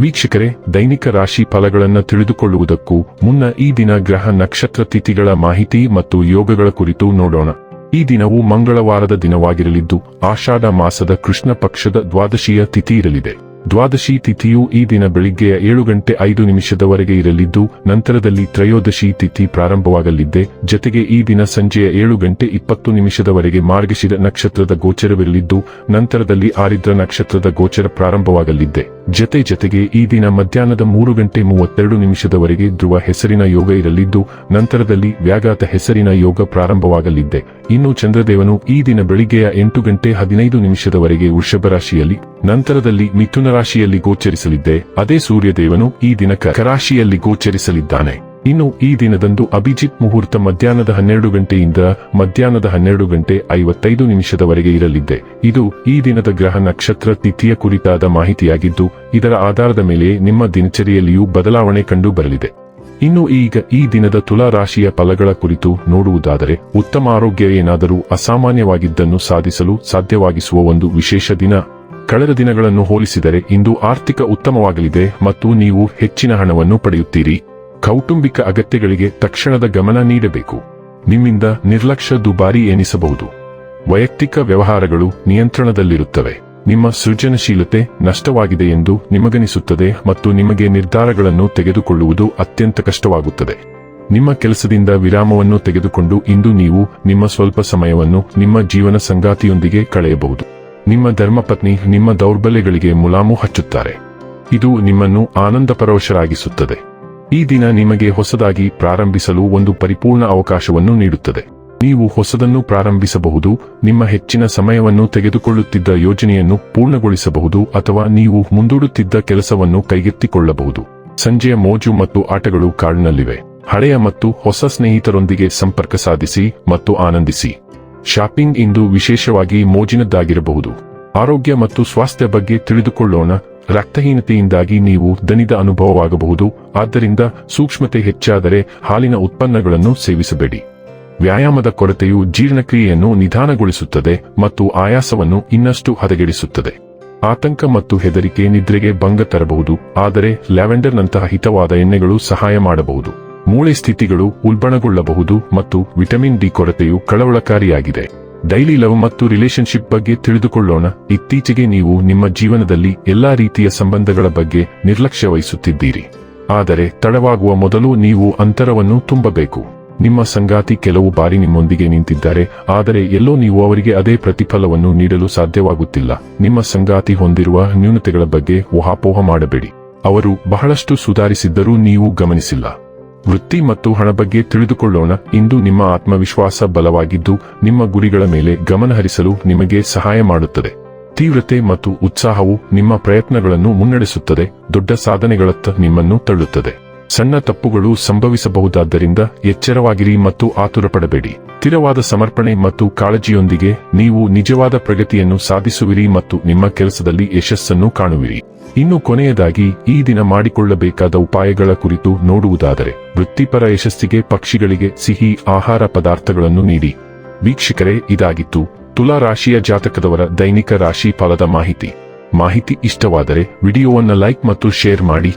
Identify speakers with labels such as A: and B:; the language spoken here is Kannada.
A: ವೀಕ್ಷಕರೇ, ದೈನಿಕ ರಾಶಿ ಫಲಗಳನ್ನು ತಿಳಿದುಕೊಳ್ಳುವುದಕ್ಕೂ ಮುನ್ನ ಈ ದಿನ ಗ್ರಹ ನಕ್ಷತ್ರ ತಿಥಿಗಳ ಮಾಹಿತಿ ಮತ್ತು ಯೋಗಗಳ ಕುರಿತು ನೋಡೋಣ. ಈ ದಿನವು ಮಂಗಳವಾರದ ದಿನವಾಗಿರಲಿದ್ದು, ಆಷಾಢ ಮಾಸದ ಕೃಷ್ಣ ಪಕ್ಷದ ದ್ವಾದಶಿಯ ತಿಥಿ ಇರಲಿದೆ. ದ್ವಾದಶಿ ತಿಥಿಯು ಈ ದಿನ ಬೆಳಿಗ್ಗೆಯ ಏಳು ಗಂಟೆ ಐದು ನಿಮಿಷದವರೆಗೆ ಇರಲಿದ್ದು, ನಂತರದಲ್ಲಿ ತ್ರಯೋದಶಿ ತಿಥಿ ಪ್ರಾರಂಭವಾಗಲಿದ್ದೆ, ಜತೆಗೆ ಈ ದಿನ ಸಂಜೆಯ ಏಳು ಗಂಟೆ ಇಪ್ಪತ್ತು ನಿಮಿಷದವರೆಗೆ ಮಾರ್ಗಶಿರ ನಕ್ಷತ್ರದ ಗೋಚರವಿರಲಿದ್ದು, ನಂತರದಲ್ಲಿ ಆರಿದ್ರ ನಕ್ಷತ್ರದ ಗೋಚರ ಪ್ರಾರಂಭವಾಗಲಿದ್ದೆ. ಜತೆ ಜತೆಗೆ ಈ ದಿನ ಮಧ್ಯಾಹ್ನದ ಮೂರು ಗಂಟೆ ಮೂವತ್ತೆರಡು ನಿಮಿಷದವರೆಗೆ ಧ್ರುವ ಹೆಸರಿನ ಯೋಗ ಇರಲಿದ್ದು, ನಂತರದಲ್ಲಿ ವ್ಯಾಘಾತ ಹೆಸರಿನ ಯೋಗ ಪ್ರಾರಂಭವಾಗಲಿದ್ದೆ. ಇನ್ನು ಚಂದ್ರದೇವನು ಈ ದಿನ ಬೆಳಿಗ್ಗೆಯ ಎಂಟು ಗಂಟೆ ಹದಿನೈದು ನಿಮಿಷದವರೆಗೆ ವೃಷಭ ರಾಶಿಯಲ್ಲಿ, ನಂತರದಲ್ಲಿ ಮಿಥುನ ರಾಶಿಯಲ್ಲಿ ಗೋಚರಿಸಲಿದ್ದೆ. ಅದೇ ಸೂರ್ಯದೇವನು ಈ ದಿನ ಕರಾಶಿಯಲ್ಲಿ ಗೋಚರಿಸಲಿದ್ದಾನೆ. ಇನ್ನು ಈ ದಿನದಂದು ಅಭಿಜಿತ್ ಮುಹೂರ್ತ ಮಧ್ಯಾಹ್ನದ ಹನ್ನೆರಡು ಗಂಟೆಯಿಂದ ಮಧ್ಯಾಹ್ನದ ಹನ್ನೆರಡು ಗಂಟೆ ಐವತ್ತೈದು ನಿಮಿಷದವರೆಗೆ ಇರಲಿದೆ. ಇದು ಈ ದಿನದ ಗ್ರಹ ನಕ್ಷತ್ರ ತಿಥಿಯ ಕುರಿತಾದ ಮಾಹಿತಿಯಾಗಿದ್ದು, ಇದರ ಆಧಾರದ ಮೇಲೆ ನಿಮ್ಮ ದಿನಚರಿಯಲ್ಲಿಯೂ ಬದಲಾವಣೆ ಕಂಡು ಬರಲಿದೆ ಇನ್ನು ಈಗ ಈ ದಿನದ ತುಲಾ ರಾಶಿಯ ಫಲಗಳ ಕುರಿತು ನೋಡುವುದಾದರೆ, ಉತ್ತಮ ಆರೋಗ್ಯ ಏನಾದರೂ ಅಸಾಮಾನ್ಯವಾಗಿದ್ದನ್ನು ಸಾಧಿಸಲು ಸಾಧ್ಯವಾಗಿಸುವ ಒಂದು ವಿಶೇಷ ದಿನ. ಕಳೆದ ದಿನಗಳನ್ನು ಹೋಲಿಸಿದರೆ ಇಂದು ಆರ್ಥಿಕ ಉತ್ತಮವಾಗಲಿದೆ ಮತ್ತು ನೀವು ಹೆಚ್ಚಿನ ಹಣವನ್ನು ಪಡೆಯುತ್ತೀರಿ. ಕೌಟುಂಬಿಕ ಅಗತ್ಯಗಳಿಗೆ ತಕ್ಷಣದ ಗಮನ ನೀಡಬೇಕು. ನಿಮ್ಮಿಂದ ನಿರ್ಲಕ್ಷ್ಯ ದುಬಾರಿ ಎನಿಸಬಹುದು. ವೈಯಕ್ತಿಕ ವ್ಯವಹಾರಗಳು ನಿಯಂತ್ರಣದಲ್ಲಿರುತ್ತವೆ. ನಿಮ್ಮ ಸೃಜನಶೀಲತೆ ನಷ್ಟವಾಗಿದೆ ಎಂದು ನಿಮಗನಿಸುತ್ತದೆ ಮತ್ತು ನಿಮಗೆ ನಿರ್ಧಾರಗಳನ್ನು ತೆಗೆದುಕೊಳ್ಳುವುದು ಅತ್ಯಂತ ಕಷ್ಟವಾಗುತ್ತದೆ. ನಿಮ್ಮ ಕೆಲಸದಿಂದ ವಿರಾಮವನ್ನು ತೆಗೆದುಕೊಂಡು ಇಂದು ನೀವು ನಿಮ್ಮ ಸ್ವಲ್ಪ ಸಮಯವನ್ನು ನಿಮ್ಮ ಜೀವನ ಸಂಗಾತಿಯೊಂದಿಗೆ ಕಳೆಯಬಹುದು. ನಿಮ್ಮ ಧರ್ಮಪತ್ನಿ ನಿಮ್ಮ ದೌರ್ಬಲ್ಯಗಳಿಗೆ ಮುಲಾಮು ಹಚ್ಚುತ್ತಾರೆ. ಇದು ನಿಮ್ಮನ್ನು ಆನಂದಪರವಶರಾಗಿಸುತ್ತದೆ ಈ ದಿನ ನಿಮಗೆ ಹೊಸದಾಗಿ ಪ್ರಾರಂಭಿಸಲು ಒಂದು ಪರಿಪೂರ್ಣ ಅವಕಾಶವನ್ನು ನೀಡುತ್ತದೆ. ನೀವು ಹೊಸದನ್ನು ಪ್ರಾರಂಭಿಸಬಹುದು, ನಿಮ್ಮ ಹೆಚ್ಚಿನ ಸಮಯವನ್ನು ತೆಗೆದುಕೊಳ್ಳುತ್ತಿದ್ದ ಯೋಜನೆಯನ್ನು ಪೂರ್ಣಗೊಳಿಸಬಹುದು ಅಥವಾ ನೀವು ಮುಂದೂಡುತ್ತಿದ್ದ ಕೆಲಸವನ್ನು ಕೈಗೆತ್ತಿಕೊಳ್ಳಬಹುದು. ಸಂಜೆಯ ಮೋಜು ಮತ್ತು ಆಟಗಳು ಕಾಡಿನಲ್ಲಿವೆ. ಹಳೆಯ ಮತ್ತು ಹೊಸ ಸ್ನೇಹಿತರೊಂದಿಗೆ ಸಂಪರ್ಕ ಸಾಧಿಸಿ ಮತ್ತು ಆನಂದಿಸಿ. ಶಾಪಿಂಗ್ ಇಂದು ವಿಶೇಷವಾಗಿ ಮೋಜಿನದ್ದಾಗಿರಬಹುದು. ಆರೋಗ್ಯ ಮತ್ತು ಸ್ವಾಸ್ಥ್ಯ ಬಗ್ಗೆ ತಿಳಿದುಕೊಳ್ಳೋಣ. ರಕ್ತಹೀನತೆಯಿಂದಾಗಿ ನೀವು ದನಿದ ಅನುಭವವಾಗಬಹುದು. ಆದ್ದರಿಂದ ಸೂಕ್ಷ್ಮತೆ ಹೆಚ್ಚಾದರೆ ಹಾಲಿನ ಉತ್ಪನ್ನಗಳನ್ನು ಸೇವಿಸಬೇಡಿ. ವ್ಯಾಯಾಮದ ಕೊರತೆಯು ಜೀರ್ಣಕ್ರಿಯೆಯನ್ನು ನಿಧಾನಗೊಳಿಸುತ್ತದೆ ಮತ್ತು ಆಯಾಸವನ್ನು ಇನ್ನಷ್ಟು ಹದಗೆಡಿಸುತ್ತದೆ. ಆತಂಕ ಮತ್ತು ಹೆದರಿಕೆ ನಿದ್ರೆಗೆ ಭಂಗ ತರಬಹುದು, ಆದರೆ ಲ್ಯಾವೆಂಡರ್ನಂತಹ ಹಿತವಾದ ಎಣ್ಣೆಗಳು ಸಹಾಯ ಮಾಡಬಹುದು. ಮೂಳೆ ಸ್ಥಿತಿಗಳು ಉಲ್ಬಣಗೊಳ್ಳಬಹುದು ಮತ್ತು ವಿಟಮಿನ್ ಡಿ ಕೊರತೆಯು ಕಳವಳಕಾರಿಯಾಗಿದೆ. ಡೈಲಿ ಲವ್ ಮತ್ತು ರಿಲೇಶನ್ಶಿಪ್ ಬಗ್ಗೆ ತಿಳಿದುಕೊಳ್ಳೋಣ. ಇತ್ತೀಚೆಗೆ ನೀವು ನಿಮ್ಮ ಜೀವನದಲ್ಲಿ ಎಲ್ಲಾ ರೀತಿಯ ಸಂಬಂಧಗಳ ಬಗ್ಗೆ ನಿರ್ಲಕ್ಷ್ಯ ವಹಿಸುತ್ತಿದ್ದೀರಿ. ಆದರೆ ತಡವಾಗುವ ಮೊದಲು ನೀವು ಅಂತರವನ್ನು ತುಂಬಬೇಕು. ನಿಮ್ಮ ಸಂಗಾತಿ ಕೆಲವು ಬಾರಿ ನಿಮ್ಮೊಂದಿಗೆ ನಿಂತಿದ್ದಾರೆ, ಆದರೆ ಎಲ್ಲೋ ನೀವು ಅವರಿಗೆ ಅದೇ ಪ್ರತಿಫಲವನ್ನು ನೀಡಲು ಸಾಧ್ಯವಾಗುತ್ತಿಲ್ಲ. ನಿಮ್ಮ ಸಂಗಾತಿ ಹೊಂದಿರುವ ನ್ಯೂನತೆಗಳ ಬಗ್ಗೆ ಊಹಾಪೋಹ ಮಾಡಬೇಡಿ. ಅವರು ಬಹಳಷ್ಟು ಸುಧಾರಿಸಿದ್ದರೂ ನೀವು ಗಮನಿಸಿಲ್ಲ. ವೃತ್ತಿ ಮತ್ತು ಹಣ ಬಗ್ಗೆ ತಿಳಿದುಕೊಳ್ಳೋಣ. ಇಂದು ನಿಮ್ಮ ಆತ್ಮವಿಶ್ವಾಸ ಬಲವಾಗಿದ್ದು, ನಿಮ್ಮ ಗುರಿಗಳ ಮೇಲೆ ಗಮನಹರಿಸಲು ನಿಮಗೆ ಸಹಾಯ ಮಾಡುತ್ತದೆ. ತೀವ್ರತೆ ಮತ್ತು ಉತ್ಸಾಹವು ನಿಮ್ಮ ಪ್ರಯತ್ನಗಳನ್ನು ಮುನ್ನಡೆಸುತ್ತದೆ. ದೊಡ್ಡ ಸಾಧನೆಗಳತ್ತ ನಿಮ್ಮನ್ನು ತಳ್ಳುತ್ತದೆ. ಸಣ್ಣ ತಪ್ಪುಗಳು ಸಂಭವಿಸಬಹುದಾದ್ದರಿಂದ ಎಚ್ಚರವಾಗಿರಿ ಮತ್ತು ಆತುರಪಡಬೇಡಿ. ಸ್ಥಿರವಾದ ಸಮರ್ಪಣೆ ಮತ್ತು ಕಾಳಜಿಯೊಂದಿಗೆ ನೀವು ನಿಜವಾದ ಪ್ರಗತಿಯನ್ನು ಸಾಧಿಸುವಿರಿ ಮತ್ತು ನಿಮ್ಮ ಕೆಲಸದಲ್ಲಿ ಯಶಸ್ಸನ್ನು ಕಾಣುವಿರಿ. ಇನ್ನು ಕೊನೆಯದಾಗಿ, ಈ ದಿನ ಮಾಡಿಕೊಳ್ಳಬೇಕಾದ ಉಪಾಯಗಳ ಕುರಿತು ನೋಡುವುದಾದರೆ, ವೃತ್ತಿಪರ ಯಶಸ್ಸಿಗೆ ಪಕ್ಷಿಗಳಿಗೆ ಸಿಹಿ, ಆಹಾರ ಪದಾರ್ಥಗಳನ್ನು ನೀಡಿ. ವೀಕ್ಷಕರೇ, ಇದಾಗಿತ್ತು ತುಲಾ ರಾಶಿಯ ಜಾತಕದವರ ದೈನಿಕ ರಾಶಿ ಫಲದ ಮಾಹಿತಿ. ಮಾಹಿತಿ ಇಷ್ಟವಾದರೆ, ವಿಡಿಯೋವನ್ನು ಲೈಕ್ ಮತ್ತು ಶೇರ್ ಮಾಡಿ.